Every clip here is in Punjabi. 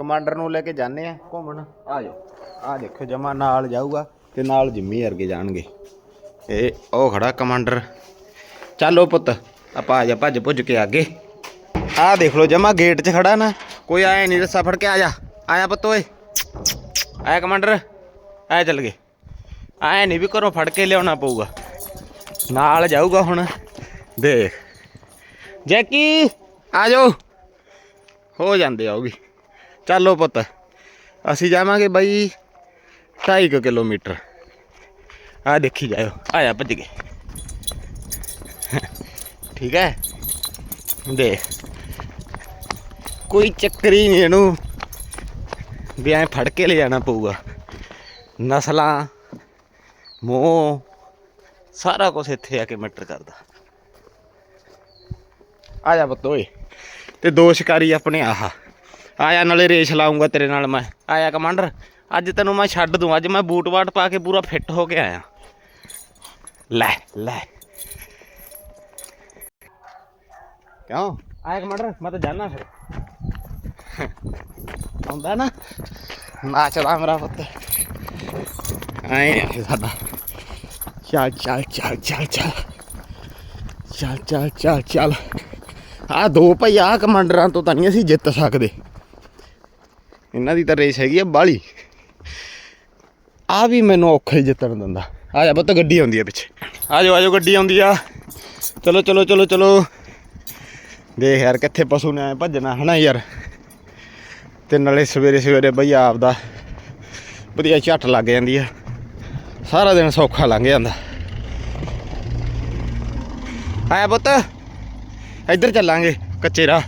ਕਮਾਂਡਰ ਨੂੰ ਲੈ ਕੇ ਜਾਂਦੇ ਆ। ਘੁੰਮਣ ਆ ਜਾਓ। ਆ ਦੇਖੋ ਜਮਾ ਨਾਲ ਜਾਊਗਾ ਤੇ ਨਾਲ ਜਿੰਮੀ ਵਰਗੇ ਜਾਣਗੇ। ਇਹ ਉਹ ਖੜਾ ਕਮਾਂਡਰ। ਚੱਲੋ ਪੁੱਤ ਆਪਾਂ ਆ ਜਾ ਭੱਜ ਭੁੱਜ ਕੇ ਅੱਗੇ। ਆ ਦੇਖ ਲਓ ਜਮਾ ਗੇਟ 'ਚ ਖੜਾ ਨਾ। ਕੋਈ ਆਇਆ ਨਹੀਂ ਰੱਸਾ ਫੜ ਕੇ ਆ ਜਾ। ਆਇਆ ਪੁੱਤ ਓਏ। ਆਇਆ ਕਮਾਂਡਰ। ਆਇਆ ਚੱਲ ਗਏ। ਆਇਆ ਨਹੀਂ ਵੀ ਘਰੋਂ ਫੜ ਕੇ ਲਿਆਉਣਾ ਪਊਗਾ। ਨਾਲ ਜਾਊਗਾ ਹੁਣ। ਦੇਖ। ਜੈਕੀ ਆ ਜਾਓ। ਹੋ ਜਾਂਦੇ ਆ ਉਹ ਵੀ। ਚੱਲੋ ਪੁੱਤ। ਅਸੀਂ ਜਾਵਾਂਗੇ ਬਾਈ 2.5 ਕਿਲੋਮੀਟਰ। ਆ ਦੇਖੀ ਜਾਇਓ। ਆਇਆ ਭੱਜ ਗਏ ਠੀਕ ਹੈ? ਦੇ। ਕੋਈ ਚੱਕਰ ਹੀ ਨਹੀਂ ਇਹਨੂੰ। ਵੀ ਐ ਫੜ ਕੇ ਲੈ ਜਾਣਾ ਪਊਗਾ। ਨਸਲਾਂ, ਮੋਹ, ਸਾਰਾ ਕੁਝ ਇੱਥੇ ਆ ਕੇ ਮੈਟਰ ਕਰਦਾ। ਆ ਜਾ ਪੁੱਤ ਓਏ। ਤੇ ਦੋ ਸ਼ਿਕਾਰੀ ਆਪਣੇ ਆਹਾ। ਆਇਆ ਨਾਲੇ ਰੇਸ ਲਾਉਂਗਾ ਤੇਰੇ ਨਾਲ ਮੈਂ। ਆਇਆ ਕਮਾਂਡਰ, ਅੱਜ ਤੈਨੂੰ ਮੈਂ ਛੱਡ ਦੂੰ, ਅੱਜ ਮੈਂ ਬੂਟ ਬਾਟ ਪਾ ਕੇ ਪੂਰਾ ਫਿੱਟ ਹੋ ਕੇ ਆਇਆ। ਲੈ ਲੈ। ਕਿਉਂ? ਆਇਆ ਕਮਾਂਡਰ, ਮੈਂ ਤਾਂ ਜਾਣਾ ਫਿਰ। ਆਉਂਦਾ ਨਾ। ਨਾਚਦਾ ਮੇਰਾ ਪੁੱਤ। ਆਏ ਆ ਸਾਡਾ। ਚੱਲ ਚੱਲ ਚੱਲ ਚੱਲ ਚੱਲ। ਚੱਲ ਚੱਲ ਚੱਲ ਚੱਲ। ਆ ਦੋ ਭਾਈ ਆ ਕਮਾਂਡਰਾਂ ਤੋਂ ਤਾਂ ਨਹੀਂ ਅਸੀਂ ਜਿੱਤ ਸਕਦੇ। ਇਹਨਾਂ ਦੀ ਤਾਂ ਰੇਸ ਹੈਗੀ ਆ ਬਾਲੀ। ਆ ਵੀ ਮੈਨੂੰ ਔਖਾ ਹੀ ਜਿੱਤਣ ਦਿੰਦਾ। ਆ ਜਾ ਪੁੱਤ, ਗੱਡੀ ਆਉਂਦੀ ਆ ਪਿੱਛੇ। ਆ ਜਾਓ ਆ ਜਾਓ ਗੱਡੀ ਆਉਂਦੀ ਆ। ਚਲੋ ਚਲੋ ਚਲੋ ਚਲੋ। ਦੇਖ ਯਾਰ, ਕਿੱਥੇ ਪਸ਼ੂ ਨੇ ਐਂ ਭੱਜਣਾ, ਹਨਾ ਯਾਰ? ਤੇ ਨਾਲੇ ਸਵੇਰੇ ਸਵੇਰੇ ਬਈ ਆਪਦਾ ਵਧੀਆ ਝੱਟ ਲੱਗ ਜਾਂਦੀ ਆ। ਸਾਰਾ ਦਿਨ ਸੌਖਾ ਲੰਘ ਜਾਂਦਾ। ਆਇਆ ਪੁੱਤ, ਇੱਧਰ ਚੱਲਾਂਗੇ, ਕੱਚੇ ਰਾਹ।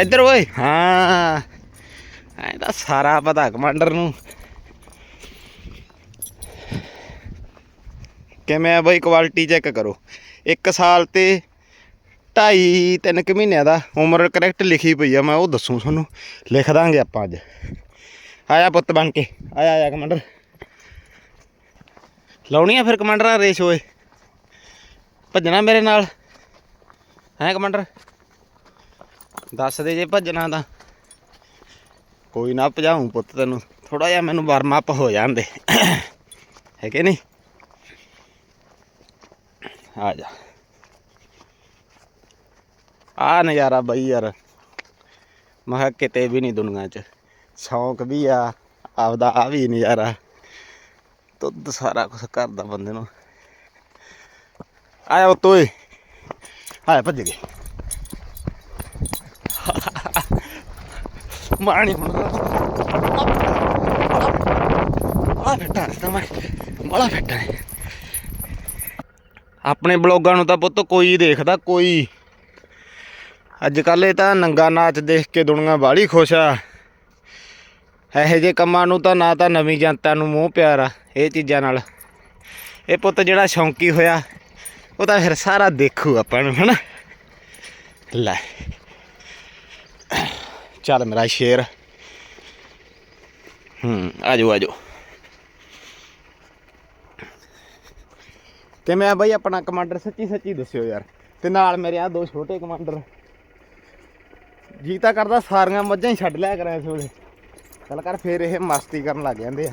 ਇੱਧਰ ਓਏ। ਹਾਂ। ਐ ਤਾਂ ਸਾਰਾ ਪਤਾ ਕਮਾਂਡਰ ਨੂੰ। ਕਿਵੇਂ ਆ ਬਈ ਕੁਆਲਿਟੀ ਚੈੱਕ ਕਰੋ। 1 ਸਾਲ ਤੇ 2.5 3 ਕੁ ਮਹੀਨਿਆਂ ਦਾ ਉਮਰ ਕਰੈਕਟ ਲਿਖੀ ਪਈ ਆ, ਮੈਂ ਉਹ ਦੱਸੂ ਤੁਹਾਨੂੰ। ਲਿਖ ਦਾਂਗੇ ਆਪਾਂ ਅੱਜ। ਆਇਆ ਪੁੱਤ ਬਣ ਕੇ। ਆਇਆ ਆਇਆ ਕਮਾਂਡਰ। ਲਾਉਣੀ ਆ ਫਿਰ ਕਮਾਂਡਰ ਆ ਰੇਸ ਓਏ। ਭੱਜਣਾ ਮੇਰੇ ਨਾਲ। ਹੈ ਕਮਾਂਡਰ? ਦੱਸ ਦੇ ਜੇ ਭੱਜਣਾ ਤਾਂ। ਕੋਈ ਨਾ ਭਜਾਉਂ ਪੁੱਤ ਤੈਨੂੰ। ਥੋੜਾ ਜਿਹਾ ਮੈਨੂੰ ਵਾਰਮ ਅਪ ਹੋ ਜਾਂਦੇ। ਹੈ ਕਿ ਨਹੀਂ? ਆ ਜਾ। ਆ ਨਜ਼ਾਰਾ ਬਈ ਯਾਰ। ਮੈਂ ਕਿਹਾ ਕਿਤੇ ਵੀ ਨਹੀਂ ਦੁਨੀਆ 'ਚ। ਸ਼ੌਂਕ ਵੀ ਆ, ਆਪਦਾ ਆ ਵੀ ਨਜ਼ਾਰਾ। ਦੁੱਧ ਸਾਰਾ ਕੁਝ ਕਰਦਾ ਬੰਦੇ ਨੂੰ। ਆਇਆ ਤੋਏ ਆਇਆ ਭੱਜ ਗਏ ਮਾਣੀ ਹੁਣ ਆ ਫੱਟਾ ਬੜਾ ਫੱਟਾ ਆਪਣੇ ਬਲੌਗਾਂ ਨੂੰ ਤਾਂ ਪੁੱਤ ਕੋਈ ਦੇਖਦਾ ਕੋਈ। ਅੱਜ ਕੱਲ ਇਹ ਤਾਂ ਨੰਗਾ ਨਾਚ ਦੇਖ ਕੇ ਦੁਨੀਆ ਬਾਹਲੀ ਖੁਸ਼ ਆ। ਇਹੋ ਜਿਹੇ ਕੰਮਾਂ ਨੂੰ ਤਾਂ ਨਾ ਤਾਂ ਨਵੀਂ ਜਨਤਾ ਨੂੰ ਮੋਹ ਪਿਆਰ ਆ, ਇਹ ਚੀਜ਼ਾਂ ਨਾਲ। ਇਹ ਪੁੱਤ ਜਿਹੜਾ ਸ਼ੌਂਕੀ ਹੋਇਆ, ਉਹ ਤਾਂ ਫਿਰ ਸਾਰਾ ਦੇਖੂ ਆਪਾਂ ਨੂੰ, ਹਨਾ? ਲੈ। ਚੱਲ ਮੇਰਾ ਸ਼ੇਰ। ਹੂੰ, ਆਜੋ ਆਜੋ। ਤੇ ਮੈਂ ਬਾਈ ਆਪਣਾ ਕਮਾਂਡਰ ਸੱਚੀ ਸੱਚੀ ਦੱਸਿਓ ਯਾਰ, ਤੇ ਨਾਲ ਮੇਰੇ ਆ ਦੋ ਛੋਟੇ ਕਮਾਂਡਰ। ਜੀ ਤਾਂ ਕਰਦਾ ਸਾਰੀਆਂ ਮੱਝਾਂ ਹੀ ਛੱਡ ਲਿਆ ਕਰਾਂ ਇਸ ਵੇਲੇ। ਚੱਲ ਕਰ, ਫੇਰ ਇਹ ਮਸਤੀ ਕਰਨ ਲੱਗ ਜਾਂਦੇ ਆ।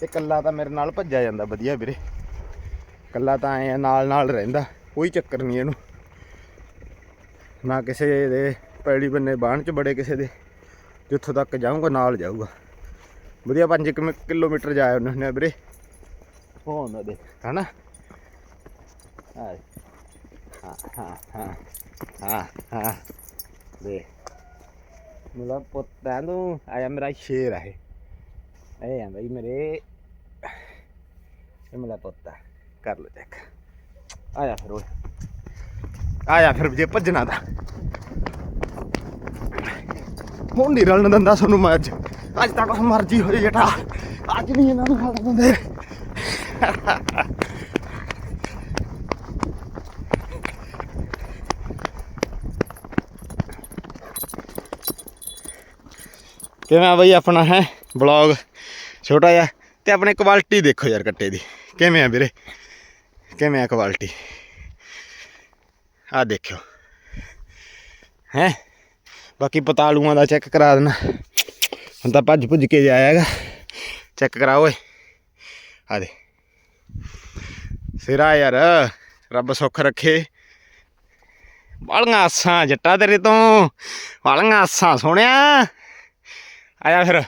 ਤੇ ਕੱਲਾ ਤਾਂ ਮੇਰੇ ਨਾਲ ਭੱਜਿਆ ਜਾਂਦਾ, ਵਧੀਆ ਵੀਰੇ। ਕੱਲਾ ਤਾਂ ਐ ਨਾਲ ਨਾਲ ਰਹਿੰਦਾ, ਕੋਈ ਚੱਕਰ ਨਹੀਂ ਇਹਨੂੰ। ਨਾ ਕਿਸੇ ਦੇ ਪੈੜੀ ਬੰਨੇ ਬਾਣ ਚ ਬੜੇ ਕਿਸੇ ਦੇ ਜਿੱਥੋਂ ਤੱਕ ਜਾਊਂਗਾ ਨਾਲ ਜਾਊਗਾ। ਵਧੀਆ 5 ਕਿਲੋਮੀਟਰ ਜਾਇਆ ਉਹਨੇ ਨੇ ਵੀਰੇ। ਹੋਣ ਦੇ। ਹਨਾ? ਹਾਂ ਹਾਂ ਹਾਂ ਹਾਂ ਦੇ। ਮੇਰਾ ਪੁੱਤ ਤੂੰ ਆਇਆ ਮੇਰਾ ਸ਼ੇਰ ਹੈ ਇਹ। ਆ ਬਈ ਮੇਰੇ ਇਹ ਮੇਰਾ ਪੁੱਤ ਕਰ ਲੋ ਚੈੱਕ। ਆਇਆ ਫਿਰ ਓਏ। ਆਇਆ ਫਿਰ ਜੇ ਭੱਜਣਾ ਤਾਂ। ਹੁਣ ਨਹੀਂ ਰਲਣ ਦਿੰਦਾ ਤੁਹਾਨੂੰ ਮੈਂ ਅੱਜ। ਅੱਜ ਤਾਂ ਕੁਛ ਮਰਜ਼ੀ ਹੋ ਜੇ ਜਟਾ ਅੱਜ ਨਹੀਂ ਇਹਨਾਂ ਨੂੰ ਖਾ ਦਿੰਦੇ। ਕਿਵੇਂ ਆ ਬਈ ਆਪਣਾ, ਹੈ? ਬਲੌਗ ਛੋਟਾ ਜਿਹਾ। ਤੇ ਆਪਣੇ ਕੁਆਲਿਟੀ ਦੇਖੋ ਯਾਰ ਕੱਟੇ ਦੀ। ਕਿਵੇਂ ਆ ਵੀਰੇ? ਕਿਵੇਂ ਆ ਕੁਆਲਿਟੀ ਆ ਦੇਖਿਓ। ਹੈ? ਬਾਕੀ ਪਤਾਲੂਆਂ ਦਾ ਚੈੱਕ ਕਰਾ ਦੇਣਾ। ਹੁਣ ਤਾਂ ਭੱਜ ਭੁੱਜ ਕੇ ਜਾਇਆਗਾ ਚੈੱਕ ਕਰਾ ਓਏ। ਆ ਦੇ। ਸਿਰਾ ਯਾਰ, ਰੱਬ ਸੁੱਖ ਰੱਖੇ। ਵਾਲੀਆਂ ਆਸਾਂ ਜੱਟਾ ਤੇਰੇ ਤੋਂ। ਵਾਲੀਆਂ ਆਸਾਂ, ਸੋਹਣਿਆ। ਆਇਆ ਫਿਰ।